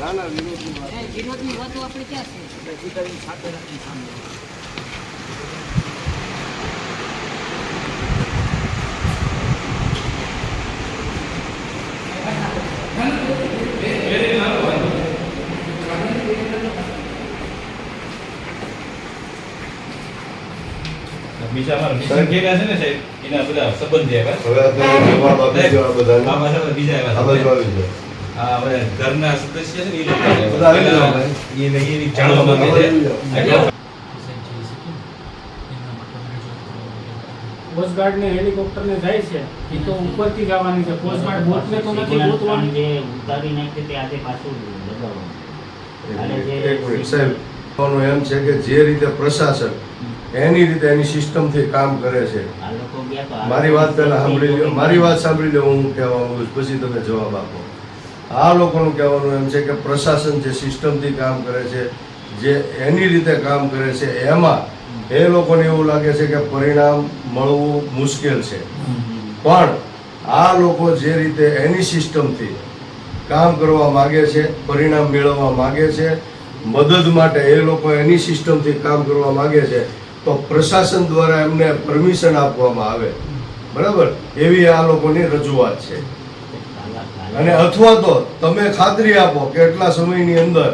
ના ના વિરોધની વાત. એ વિરોધની વાતો આપણે ક્યાં છે? બીજા અમારા મિશન ભેગા છે ને સાહેબ એના બધા સંબંધી આવ્યા. હવે અત્યારે જવાબ આપી દો આ બધાને. આ પાછા બીજા આવ્યા બાજુ છે. આવી જાઓ. આ બધા ઘરના સદસ્ય છે ને એ લોકો પેલા જાણવા માંગે છે. કોસ્ટગાર્ડ ને હેલિકોપ્ટર ને જાય છે. એ તો ઉપરથી જવાની છે. કોસ્ટગાર્ડ બોટ ને તો નથી ગોતવાની. જે ઉતારી નાખી તે આજે પાછું લગાવવાનું. એમ છે કે જે રીતે પ્રશાસન એની રીતે એની સિસ્ટમથી કામ કરે છે. મારી વાત પહેલા સાંભળી લો મારી વાત સાંભળી લો હું કહેવા માંગુ છું. પછી તમે જવાબ આપો. આ લોકોનું કહેવાનું એમ છે કે પ્રશાસન જે સિસ્ટમથી કામ કરે છે, જે એની રીતે કામ કરે છે, એમાં એ લોકોને એવું લાગે છે કે પરિણામ મળવું મુશ્કેલ છે. પણ આ લોકો જે રીતે એની સિસ્ટમથી કામ કરવા માગે છે, પરિણામ મેળવવા માગે છે, મદદ માટે એ લોકો એની સિસ્ટમથી કામ કરવા માગે છે, તો પ્રશાસન દ્વારા એમને પરમિશન આપવામાં આવે. બરાબર? એવી આ લોકોની રજૂઆત છે. અને અથવા તો તમે ખાતરી આપો કે એટલા સમયની અંદર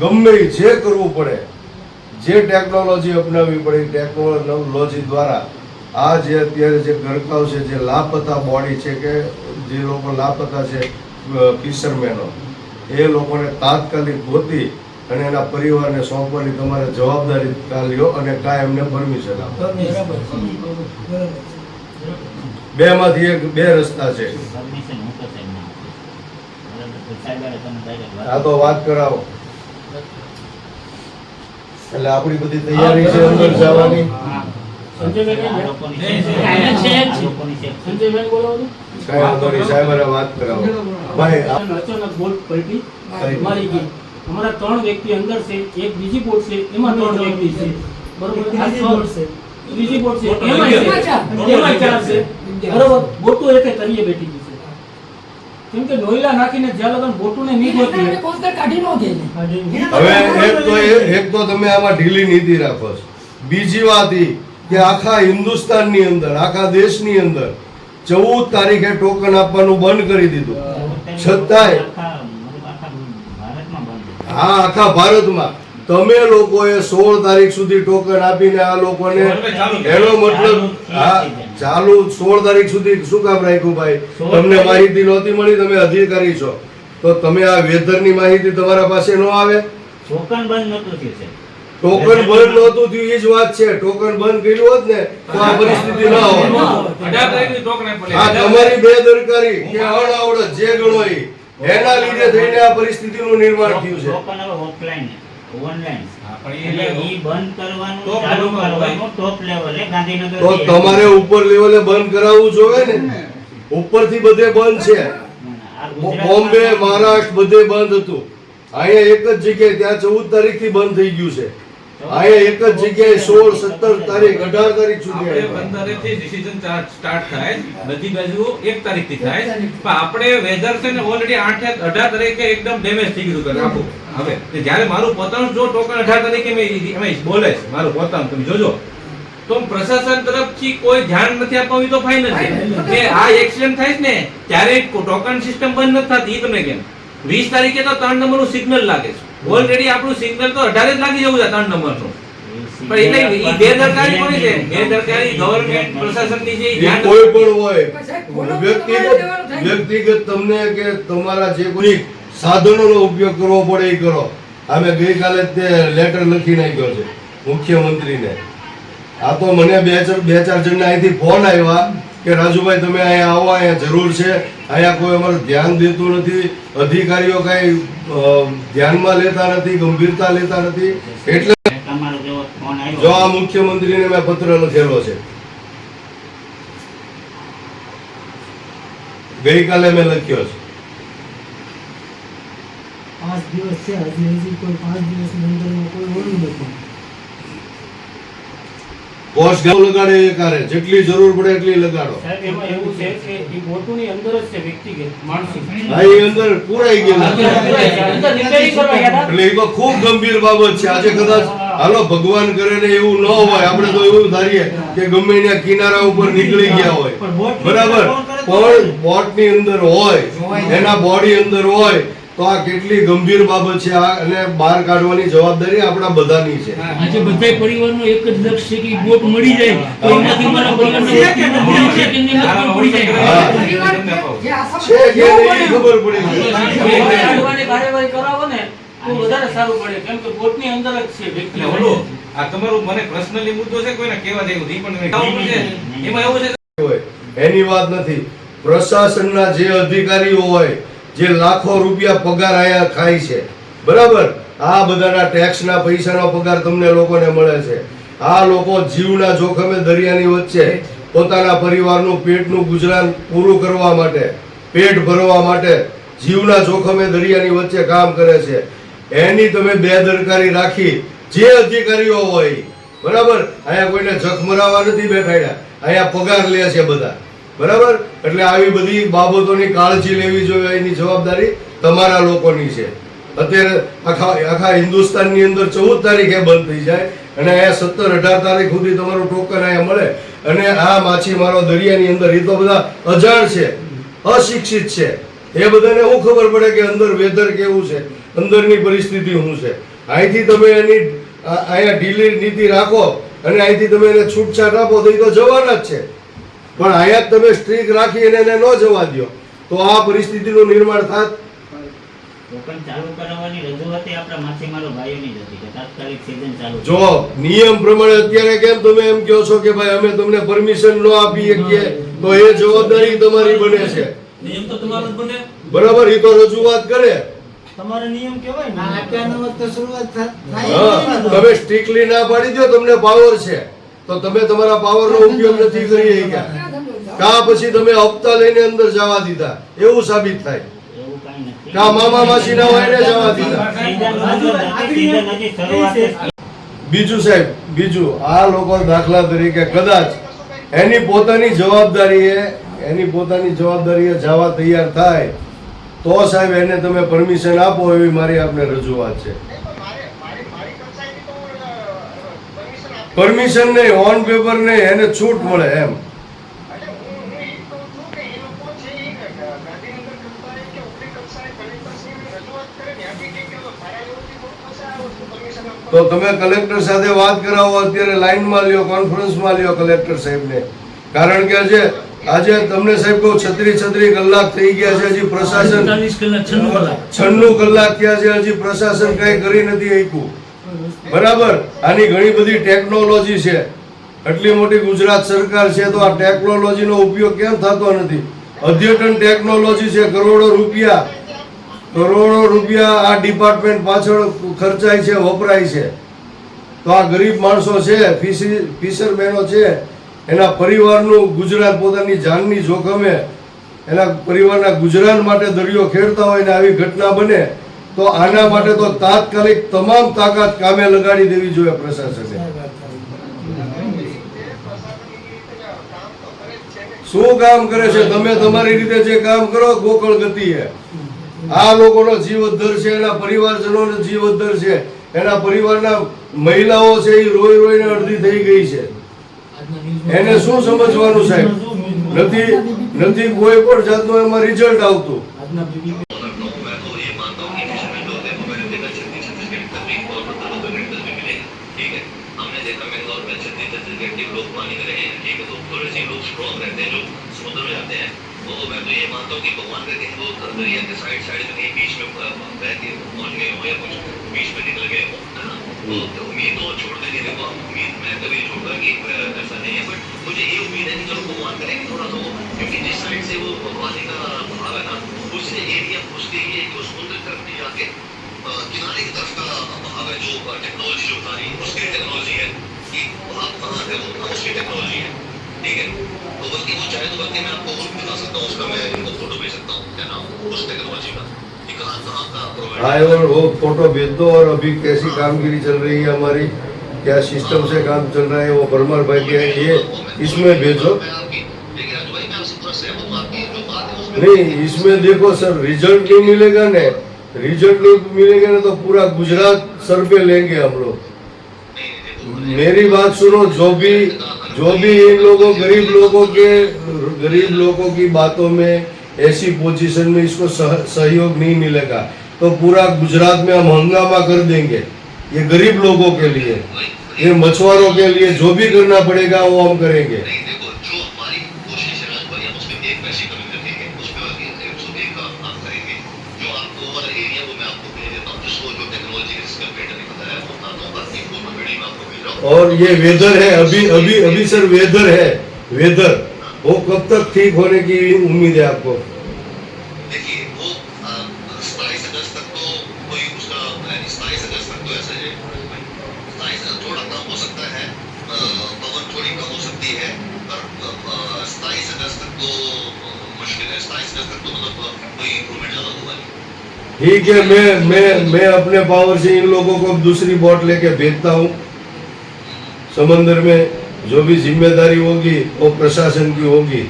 ગમે જે કરવું પડે જે ટેકનોલોજી અપનાવવી પડે ટેકનોલોજી દ્વારા આ જે અત્યારે જે ગરકાવ છે જે લાપતા બોડી છે કે જે લોકો લાપતા છે ફિશરમેનો એ લોકોને તાત્કાલિક ગોતી અને એના પરિવારને સોંપવાની તમારે જવાબદારી કાલ્યો અને કાંઈ એમને પરમિશન આપો. બે માંથી એક બે રસ્તા છે પરમિશન હું તો સાહેબ ના આપીશ. તો વાત આ તો વાત કરાવો. એટલે આપણી બધી તૈયારી છે અંદર જવાની. અમારા ત્રણ વ્યક્તિ અંદર છે એક બીજી બોટ છે એમાં ત્રણ વ્યક્તિ છે. બરોબર? બોટ છે. એમાં ચાર છે. બરોબર? બોટો એકે કેમ કે નાખીને જ્યાં લગન બોટુને નહીં ગોતી હવે એક તો એક તો તમે આમાં ઢીલી નીતિ રાખો છો. બીજી વાત એ કે આખા હિન્દુસ્તાનની અંદર આખા દેશની અંદર ચૌદ તારીખે ટોકન આપવાનું બંધ કરી દીધું. છતાંય હા આખા ભારતમાં. તમે લોકોએ સોળ તારીખ સુધી ટોકન આપીને આ લોકોને એનો મતલબ હા ચાલુ સોળ તારીખ સુધી શું કામ રાખ્યું ભાઈ? તમને માહિતી નહોતી મળી તમે અધિકારી છો. તો તમે આ વેધરની માહિતી તમારા પાસે ન આવે? ટોકન બંધ નહોતું થયું. ટોકન બંધ નહોતું થયું એ જ વાત છે. ટોકન બંધ કર્યું હોત ને તો આ પરિસ્થિતિ ના હોત. આ તમારી બેદરકારી કે અણઆવડત જે ગણો એના લીધે થઈને આ પરિસ્થિતિનું નિર્માણ થયું છે. તો તમારે ઉપર લેવલે બંધ કરાવવું જોઈએ ને? ઉપરથી બધે બંધ છે. બોમ્બે મહારાષ્ટ્ર બધે બંધ હતું. અહીંયા એક જ જગ્યાએ ત્યાં ચૌદ તારીખથી બંધ થઈ ગયું છે. અહીંયા એક જ જગ્યાએ સોળ સત્તર તારીખ અઢાર તારીખ સુધી આપણે આવ્યા. પંદરેથી ડિસિઝન start થાય બધી બાજુ 1 તારીખથી થાય. પણ આપણે વેધર છે ને ઓલરેડી 8 18 તારીખે એકદમ ડેમેજ થઈ ગયું હતું. આખું. હવે જ્યારે મારું પોતાનું જો ટોકન 18 તારીખે મેં એમાં બોલે છે મારું પોતાનું તમે જોજો. તો પ્રશાસન તરફથી કોઈ ધ્યાન નથી આપવું તો ફાઇનલ છે. કે આ એક્સિડન્ટ થાય છે ને ત્યારે ટોકન સિસ્ટમ બંધ નથી થતી એ તમે કેમ? વીસ તારીખે તો ત્રણ નંબરનું સિગ્નલ લાગે છે. ઓલરેડી આપણું સિગ્નલ તો અઢારે જ લાગી જવું છે ત્રણ નંબરનું. પણ એટલે ઈ બેદરકારી કોની છે. બેદરકારી ગવર્નમેન્ટ પ્રશાસનની છે ધ્યાન કોઈ પણ હોય વ્યક્તિગત વ્યક્તિગત તમને કે તમારા જે કોઈ સાધનોનો ઉપયોગ કરવો પડે એ કરો. અમે ગઈકાલે જ તે લેટર લખી નાખ્યો છે મુખ્યમંત્રીને. આ તો મને બે ચાર બે ચાર જણના અહીંથી ફોન આવ્યા. કે રાજુભાઈ તમે અહીંયા આવો અહીંયા જરૂર છે. અહીંયા કોઈ અમારું ધ્યાન દેતું નથી. અધિકારીઓ કાંઈ ધ્યાનમાં લેતા નથી ગંભીરતા લેતા નથી. એટલે તમારો જેવો ફોન આવ્યો જો આ મુખ્યમંત્રીને મેં પત્ર લખેલો છે. ગઈકાલે મેં લખ્યો છે. પાંચ દિવસ છે. હજી હજી કોઈ પાંચ દિવસની મંદિરમાં કોઈ ઓળું નથી. પોસ્ટ લગાડે એ કારે. જેટલી જરૂર પડે એટલી લગાડો. સાહેબ એમાં એવું છે કે એ બોટોની અંદર જ છે વ્યક્તિગત માણસો. હા એ અંદર પૂરાઈ ગયેલા એટલે એ તો ખૂબ ગંભીર બાબત છે. આજે કદાચ હાલો ભગવાન કરે ને એવું ન હોય. આપણે તો એવું ધારીએ કે ગમે ત્યાં કિનારા ઉપર નીકળી ગયા હોય. પણ બોટ બરાબર? પણ બોટની અંદર હોય. એના બોડી અંદર હોય. તો આ કેટલી ગંભીર બાબત છે આ અને બહાર કાઢવાની જવાબદારી આપણા બધાની છે. આજે બધા પરિવારનો એક જ લક્ષ્ય છે કે બોટ મળી જાય તો એમાંથી મારા પરિવારને મળી છે કે નહીં ખબર પડી જાય. હા. તમને કહું. છે કે નહીં ખબર પડી જાય કાર્યવાહી કરાવો ને તો વધારે સારું પડે કેમ કે બોટની અંદર જ છે વ્યક્તિ. આ તમારું મને પર્સનલી મુદ્દો છે કોઈને કહેવા દેવું નહીં પણ એમાં એવું છે. એની વાત નથી. પ્રશાસનના જે અધિકારીઓ હોય જે લાખો રૂપિયા પગાર આયા ખાય છે. બરાબર? આ બધાના ટેક્સના પૈસાનો પગાર તમને લોકોને મળે છે. આ લોકો જીવના જોખમે દરિયાની વચ્ચે પોતાના પરિવારનું પેટનું ગુજરાન પૂરું કરવા માટે, પેટ ભરવા માટે જીવના જોખમે દરિયાની વચ્ચે કામ કરે છે. એની તમે બેદરકારી રાખી જે અધિકારીઓ હોય, બરાબર? અહીંયા કોઈને જખમરાવા નથી બેઠાડ્યા અહીંયા પગાર લે છે બધા. બરાબર? એટલે આવી બધી બાબતોની કાળજી લેવી જોઈએ એની જવાબદારી તમારા લોકોની છે. અત્યારે આખા આખા હિન્દુસ્તાનની અંદર ચૌદ તારીખે બંધ થઈ જાય અને અહીંયા સત્તર અઢાર તારીખ સુધી તમારું ટોકન અહીંયા મળે. અને આ માછીમારો દરિયાની અંદર, એ તો બધા અજાણ છે, અશિક્ષિત છે. એ બધાને શું ખબર પડે કે અંદર વેધર કેવું છે, અંદરની પરિસ્થિતિ શું છે. અહીંથી તમે એની અહીંયા ઢીલી નીતિ રાખો અને અહીંથી તમે એને છૂટછાટ આપો તો એ તો જવાના જ છે. પણ આયાત તમે સ્ટ્રીક રાખી અને એને ન જવા દો તો આ પરિસ્થિતિનું નિર્માણ થાત. જ હતી કે તાત્કાલિક season ચાલુ જો નિયમ પ્રમાણે અત્યારે કેમ તમે એમ કહો છો કે ભાઈ અમે તમને પરમિશન ન આપી શકીએ તો એ જવાબદારી તમારી બને છે. નિયમ તો તમારો જ બને. બરાબર એ તો રજૂઆત કરે. તમારો નિયમ કહેવાય શરૂઆત થાય તમે સ્ટ્રિક્ટલી ના પાડી દો તમને પાવર છે. તો તમે તમારા પાવરનો ઉપયોગ નથી કરી શક્યા. કા પછી તમે હપ્તા લઈને અંદર જવા દીધા? એવું સાબિત થાય. કા મામા માસી ના હોય ને જવા દીધા બીજું સાહેબ બીજું આ લોકો દાખલા તરીકે કદાચ એની પોતાની જવાબદારીએ એની પોતાની જવાબદારીએ જવા તૈયાર થાય તો સાહેબ એને તમે પરમિશન આપો એવી મારી આપને રજૂઆત છે. પરમિશન નહીં ઓન પેપર નહીં એને છૂટ મળે એમ. તો તમે કલેક્ટર સાથે વાત કરાવો અત્યારે લાઈનમાં લ્યો કોન્ફરન્સમાં લ્યો કલેક્ટર સાહેબને. કારણ કે આજે આજે તમને સાહેબ કહું છત્રી છત્રી કલાક થઈ ગયા છે હજી પ્રશાસન છન્નું કલાક. થયા છે હજી પ્રશાસન કઈ કરી નથી આપ્યું. બરાબર? આની ઘણી બધી ટેકનોલોજી છે. આટલી મોટી ગુજરાત સરકાર છે તો આ ટેકનોલોજીનો ઉપયોગ કેમ થતો નથી? અદ્યતન ટેકનોલોજી છે કરોડો રૂપિયા. કરોડો રૂપિયા આ ડિપાર્ટમેન્ટ પાછળ ખર્ચાય છે, વપરાય છે. તો આ ગરીબ માણસો છે ફિશરી ફિશરમેનો છે, એના પરિવારનું ગુજરાત પોતાની જાનની જોખમે, એના પરિવારના ગુજરાન માટે દરિયો ખેડતા હોય ને આવી ઘટના બને, તો આના માટે તો તાત્કાલિક તમામ તાકાત કામે લગાડી દેવી જોઈએ પ્રશાસને. શું કામ કરે છે? તમે તમારી રીતે જે કામ કરો, ગોકળ ગતિએ. આ લોકોનો જીવ ઉદ્ધર છે એના પરિવારજનોનો જીવ ઉદ્ધર છે એના પરિવારના મહિલાઓ છે એ રોઈ રોઈને અડધી થઈ ગઈ છે એને શું સમજવાનું સાહેબ નથી નથી કોઈ પણ જાતનું એમાં રિઝલ્ટ આવતું આજના બીબી मैं तो ये मानता हूँ कि फिशरमैन जो होते हैं वो मैंने देखा छत्तीस छत्तीसगढ़ तक भी और मतलब तो मेडिकल भी मिले ठीक है हमने देखा मैंगलोर में छत्तीस छत्तीसगढ़ के लोग पानी में रहे हैं ठीक है तो थोड़े से लोग स्ट्रॉन्ग रहते हैं जो समुद्र में जाते हैं तो मैं तो ये मानता हूँ कि भगवान का कहीं वो दरिया के साइड साइड में कहीं बीच में बह के पहुँच गए हो या कुछ बीच में निकल गए हो है ना? तो तो उम्मीद तो छोड़ देंगे देखो उम्मीद मैं कभी छोड़ूँगा कि ऐसा नहीं है बट मुझे ये उम्मीद है कि चलो भगवान करेंगे थोड़ा सा क्योंकि जिस साइड से वो पानी का भाव है ना उससे एरिया उसके लिए जो समुद्र तरफ़ नहीं जाके किनारे की तरफ़ का भाव है जो टेक्नोलॉजी जो बता रही है उसकी टेक्नोलॉजी है कि भाव कहाँ है वो उसकी टेक्नोलॉजी है। ठीक है? तो बल्कि वो चाहे तो बल्कि मैं आपको वो बता सकता हूँ उसका मैं इनको फ़ोटो भेज सकता हूँ क्या नाम? उस टेक्नोलॉजी का। कि का हाँ और वो फ़ोटो भेज दो और अभी कैसी कामगिरी चल रही है हमारी क्या सिस्टम से काम चल रहा है वो परमार भाई के ये इसमें भेजो। नहीं इसमें देखो सर रिज़ल्ट नहीं मिलेगा ने रिज़ल्ट नहीं मिलेगा ना तो पूरा गुजरात सर पे लेंगे हम लोग। मेरी बात सुनो जो भी जो भी इन लोगों, गरीब लोगों के, गरीब लोगों की बातों में ऐसी पोजीशन में इसको सह- सहयोग नहीं मिलेगा तो पूरा गुजरात में हम हंगामा कर देंगे। ये गरीब लोगों के लिए, ये मछुआरों के लिए जो भी करना पड़ेगा वो हम करेंगे। जो आपको और ये वेदर है अभी अभी अभी सर वेदर है वेदर वो कब तक ठीक होने की उम्मीद है आपको? देखिए वो सताईस अगस्त तक तो कोई उसका सताईस अगस्त तक तो ऐसा है सताईस थोड़ा कम हो सकता है। पवन थोड़ी कम हो सकती है पर सताईस अगस्त तक तो मुश्किल है। सताईस अगस्त तक तो मतलब कोई इम्प्रूवमेंट ज़्यादा होगा नहीं। ठीक है, मैं मैं मैं अपने पावर से इन लोगों को दूसरी बोट लेके भेजता हूँ। समंदर में जो भी ज़िम्मेदारी होगी, वो प्रशासन की होगी।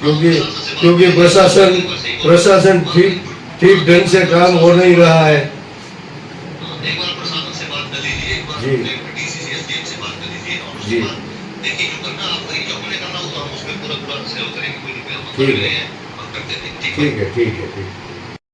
क्योंकि क्योंकि प्रशासन प्रशासन ठीक ठीक ढंग से काम हो नहीं रहा है। जी। जी। ठीक है ठीक है ठीक है।